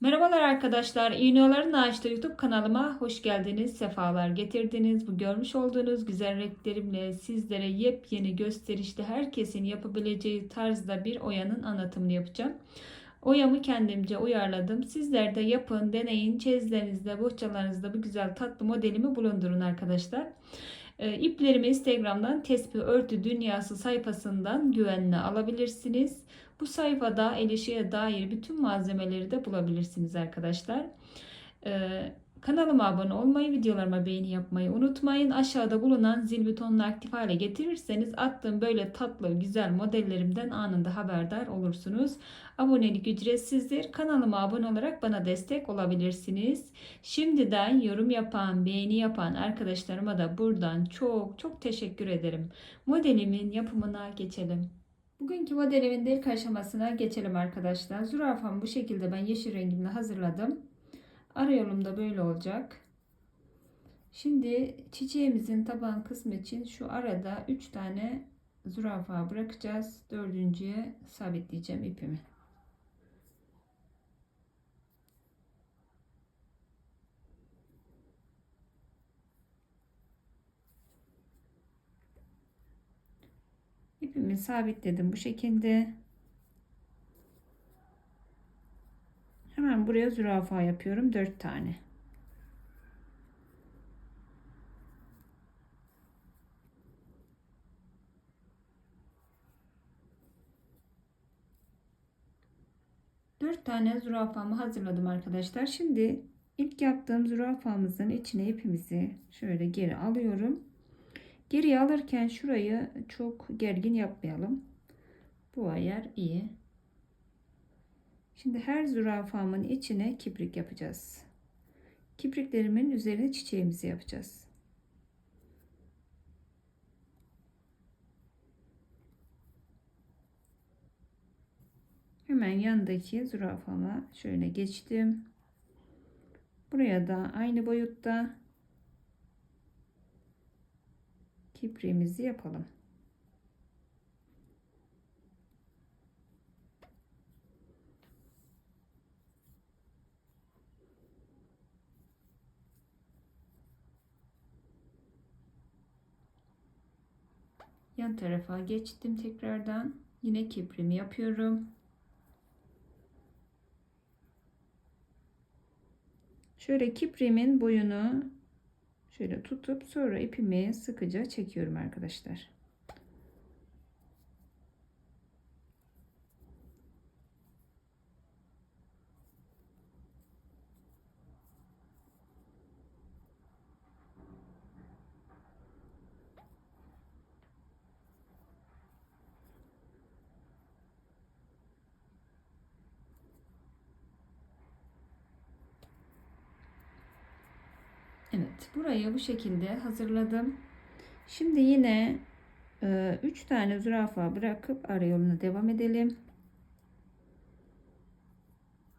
Merhabalar arkadaşlar. İğneoların Ağaçta YouTube kanalıma hoş geldiniz. Sefalar getirdiniz. Bu görmüş olduğunuz güzel renklerimle sizlere yepyeni gösterişli herkesin yapabileceği tarzda bir oyanın anlatımını yapacağım. Oyamı kendimce uyarladım. Sizler de yapın, deneyin. Çeyizlerinizde, bohçalarınızda bu güzel tatlı modelimi bulundurun arkadaşlar. E, iplerimi Instagram'dan Tespih Örtü Dünyası sayfasından güvenle alabilirsiniz. Bu sayfada el işiye dair bütün malzemeleri de bulabilirsiniz arkadaşlar. Ee, kanalıma abone olmayı, videolarıma beğeni yapmayı unutmayın. Aşağıda bulunan zil butonunu aktif hale getirirseniz attığım böyle tatlı güzel modellerimden anında haberdar olursunuz. Abonelik ücretsizdir. Kanalıma abone olarak bana destek olabilirsiniz. Şimdiden yorum yapan, beğeni yapan arkadaşlarıma da buradan çok çok teşekkür ederim. Modelimin yapımına geçelim. Bugünkü modelimin ilk aşamasına geçelim arkadaşlar. Zürafamı bu şekilde ben yeşil rengimle hazırladım. Ara yolum da böyle olacak. Şimdi çiçeğimizin taban kısmı için şu arada 3 tane zürafa bırakacağız. Dördüncüye sabitleyeceğim ipimi. İpimi sabitledim bu şekilde. Hemen buraya zürafa yapıyorum 4 tane. Dört tane zürafamı hazırladım arkadaşlar. Şimdi ilk yaptığım zürafamızın içine ipimizi şöyle geri alıyorum. Geriye alırken şurayı çok gergin yapmayalım. Bu ayar iyi. Şimdi her zürafamın içine kiprik yapacağız. Kipriklerimin üzerine çiçeğimizi yapacağız. Hemen yandaki zürafama şöyle geçtim. Buraya da aynı boyutta kipriğimizi yapalım. Yan tarafa geçtim tekrardan. Yine kiprimi yapıyorum. Şöyle kiprimin boyunu şöyle tutup sonra ipimi sıkıca çekiyorum arkadaşlar. Evet burayı bu şekilde hazırladım. Şimdi yine 3 e, tane zürafa bırakıp ara yoluna devam edelim.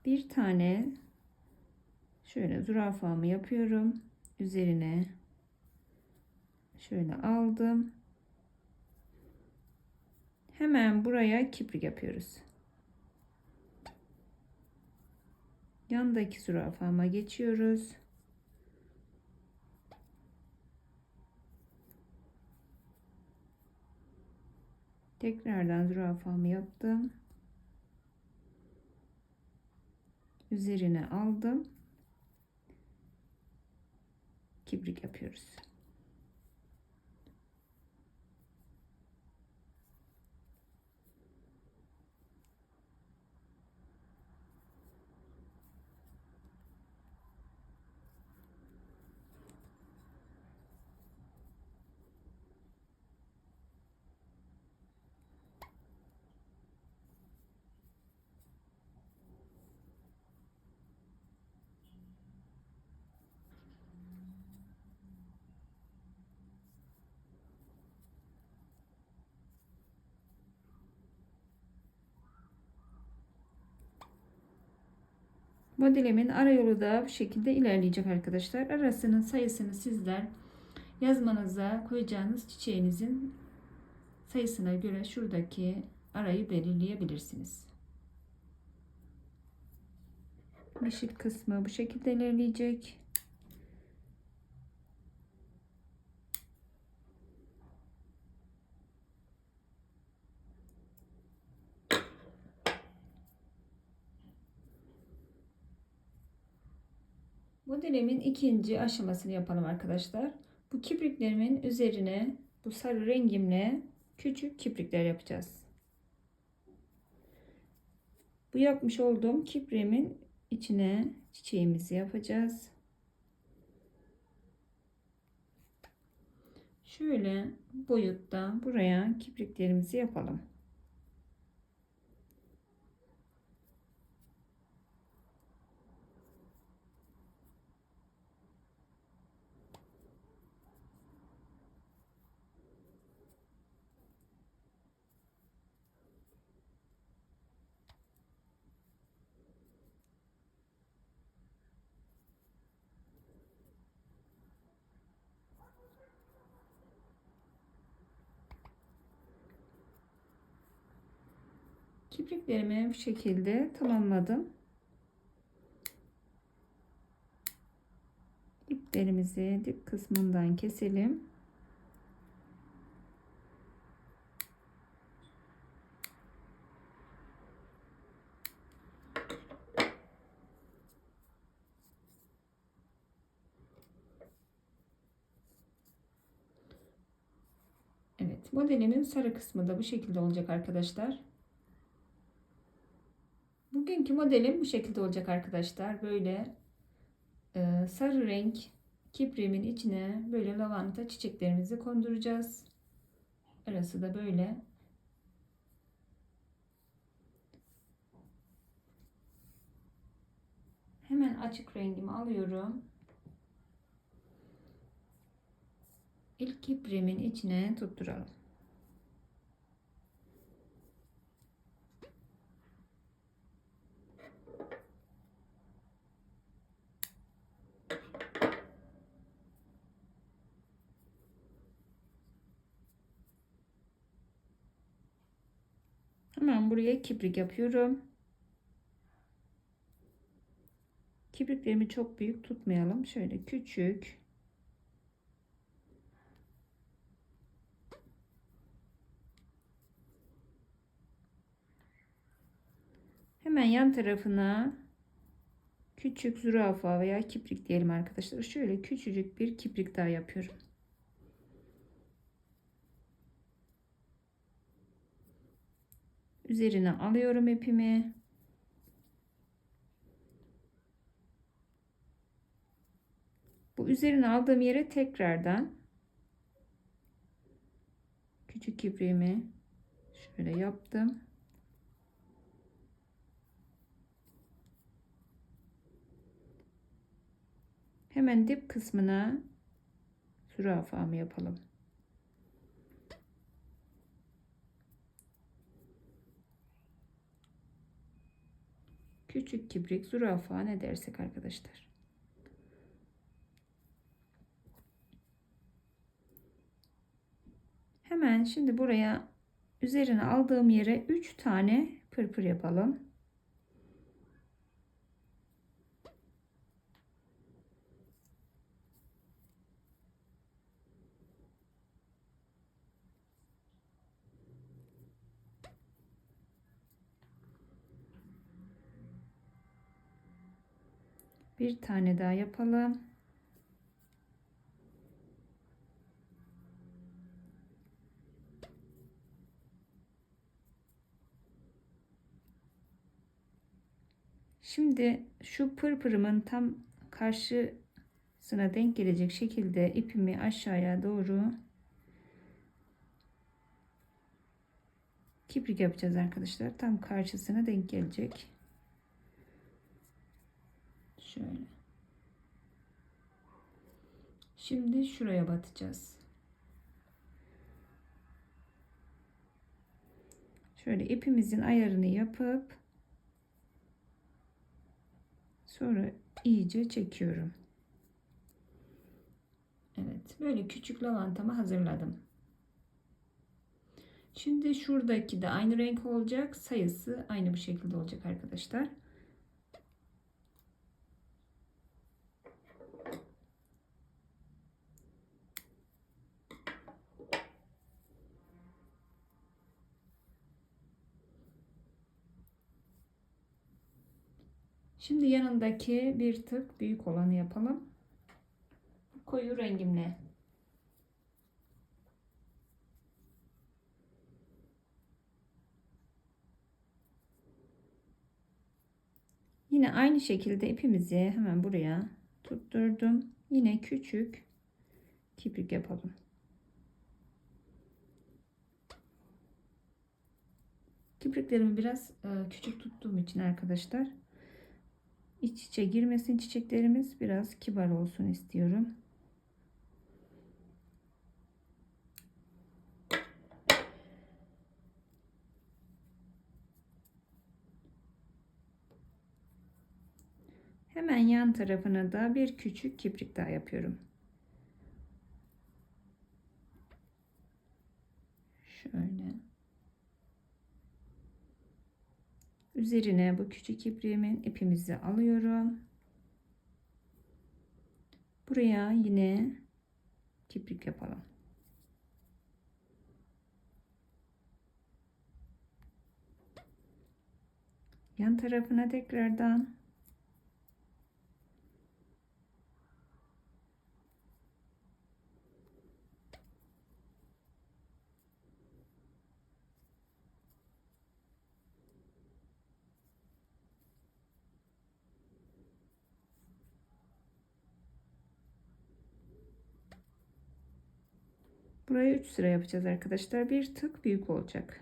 Bir tane şöyle zürafamı yapıyorum. Üzerine şöyle aldım. Hemen buraya kiprik yapıyoruz. Yandaki zürafama geçiyoruz. Tekrardan zürafamı yaptım. Üzerine aldım. Kibrik yapıyoruz. Modelimin ara yolu da bu şekilde ilerleyecek arkadaşlar. Arasının sayısını sizler yazmanıza koyacağınız çiçeğinizin sayısına göre şuradaki arayı belirleyebilirsiniz. Yeşil kısmı bu şekilde ilerleyecek. Modelimin ikinci aşamasını yapalım arkadaşlar. Bu kipriklerimin üzerine bu sarı rengimle küçük kiprikler yapacağız. Bu yapmış olduğum kipriğimin içine çiçeğimizi yapacağız. Şöyle boyutta buraya kipriklerimizi yapalım. Kipriklerimi bu şekilde tamamladım. İplerimizi dip kısmından keselim. Evet modelimin sarı kısmı da bu şekilde olacak arkadaşlar. Bugünkü modelim bu şekilde olacak arkadaşlar. Böyle e, sarı renk kipriğimin içine böyle lavanta çiçeklerimizi konduracağız. Arası da böyle. Hemen açık rengimi alıyorum. İlk kipriğimin içine tutturalım. Hemen buraya kibrik yapıyorum. Kibriklerimi çok büyük tutmayalım. Şöyle küçük. Hemen yan tarafına küçük zürafa veya kibrik diyelim arkadaşlar. Şöyle küçücük bir kibrik daha yapıyorum. Üzerine alıyorum ipimi. Bu üzerine aldığım yere tekrardan küçük kipriğimi şöyle yaptım. Hemen dip kısmına zürafamı yapalım. Küçük kibrik, zürafa ne dersek arkadaşlar. Hemen şimdi buraya üzerine aldığım yere 3 tane pırpır yapalım. Bir tane daha yapalım. Şimdi şu pırpırımın tam karşısına denk gelecek şekilde ipimi aşağıya doğru kibrik yapacağız arkadaşlar. Tam karşısına denk gelecek. Şöyle. Şimdi şuraya batacağız. Şöyle ipimizin ayarını yapıp sonra iyice çekiyorum. Evet, böyle küçük lavantamı hazırladım. Şimdi şuradaki de aynı renk olacak. Sayısı aynı bu şekilde olacak arkadaşlar. Şimdi yanındaki bir tık büyük olanı yapalım. Koyu rengimle. Yine aynı şekilde ipimizi hemen buraya tutturdum. Yine küçük kiprik yapalım. Kipriklerimi biraz e, küçük tuttuğum için arkadaşlar iç içe girmesin çiçeklerimiz biraz kibar olsun istiyorum. Hemen yan tarafına da bir küçük kiprik daha yapıyorum. Şöyle. Üzerine bu küçük ipriğimin ipimizi alıyorum. Buraya yine kiprik yapalım. Yan tarafına tekrardan Buraya 3 sıra yapacağız arkadaşlar. Bir tık büyük olacak.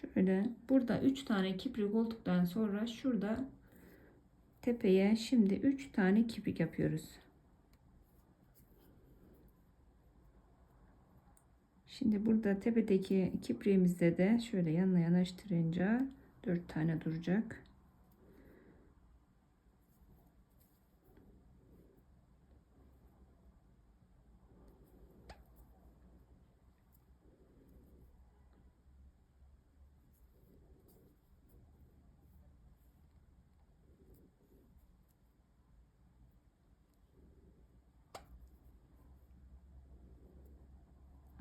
Şöyle burada 3 tane kiprik olduktan sonra şurada tepeye şimdi 3 tane kiprik yapıyoruz. Şimdi burada tepedeki kipriğimizde de şöyle yanına yanaştırınca 4 tane duracak.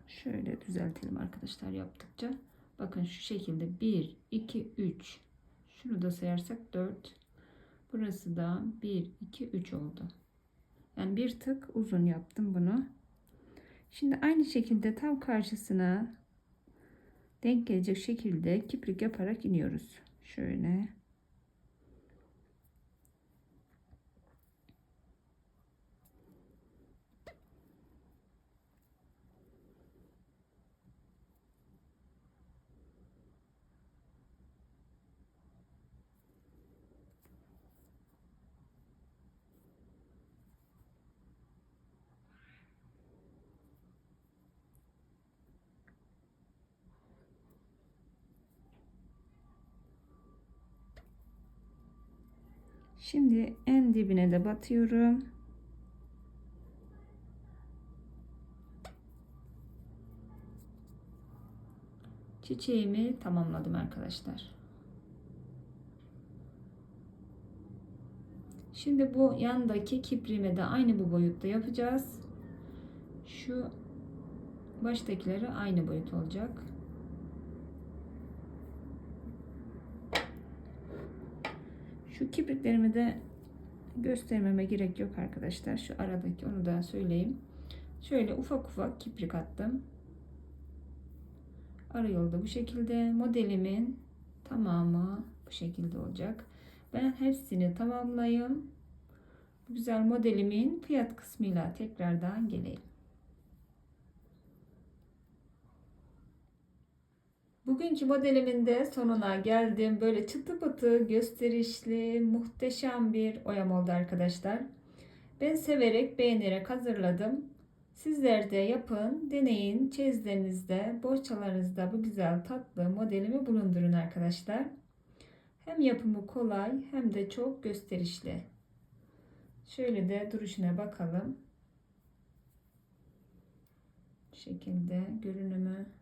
Şöyle düzeltelim arkadaşlar yaptıkça. Bakın şu şekilde 1, 2, 3. Şunu da sayarsak 4. Burası da 1, 2, 3 oldu. Yani bir tık uzun yaptım bunu. Şimdi aynı şekilde tam karşısına denk gelecek şekilde kiprik yaparak iniyoruz. Şöyle. Şimdi en dibine de batıyorum. Çiçeğimi tamamladım arkadaşlar. Şimdi bu yandaki kiprimi de aynı bu boyutta yapacağız. Şu baştakileri aynı boyut olacak. Şu kipriklerimi de göstermeme gerek yok arkadaşlar. Şu aradaki onu da söyleyeyim. Şöyle ufak ufak kiprik attım. Ara yolda bu şekilde. Modelimin tamamı bu şekilde olacak. Ben hepsini tamamlayayım. Bu güzel modelimin fiyat kısmıyla tekrardan geleyim. Bugünkü modelimin de sonuna geldim. Böyle çıtı pıtı, gösterişli, muhteşem bir oyam oldu arkadaşlar. Ben severek, beğenerek hazırladım. Sizler de yapın, deneyin, çeyizlerinizde, bohçalarınızda bu güzel tatlı modelimi bulundurun arkadaşlar. Hem yapımı kolay hem de çok gösterişli. Şöyle de duruşuna bakalım. Bu şekilde görünümü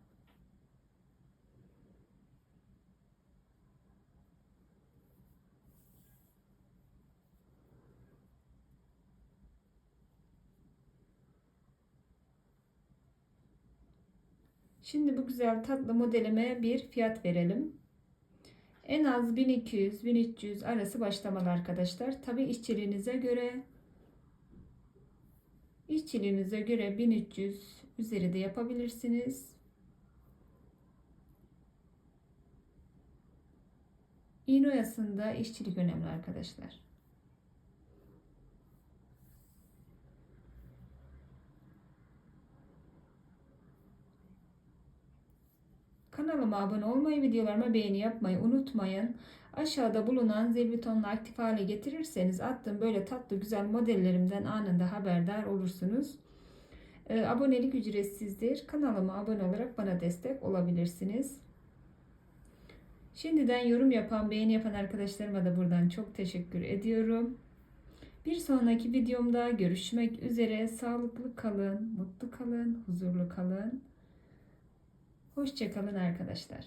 Şimdi bu güzel tatlı modelime bir fiyat verelim. En az 1200-1300 arası başlamalı arkadaşlar. Tabi işçiliğinize göre işçiliğinize göre 1300 üzeri de yapabilirsiniz. İğne oyasında işçilik önemli arkadaşlar. Kanalıma abone olmayı, videolarıma beğeni yapmayı unutmayın. Aşağıda bulunan zil butonunu aktif hale getirirseniz attığım böyle tatlı güzel modellerimden anında haberdar olursunuz. Ee, abonelik ücretsizdir. Kanalıma abone olarak bana destek olabilirsiniz. Şimdiden yorum yapan, beğeni yapan arkadaşlarıma da buradan çok teşekkür ediyorum. Bir sonraki videomda görüşmek üzere. Sağlıklı kalın, mutlu kalın, huzurlu kalın. Hoşçakalın arkadaşlar.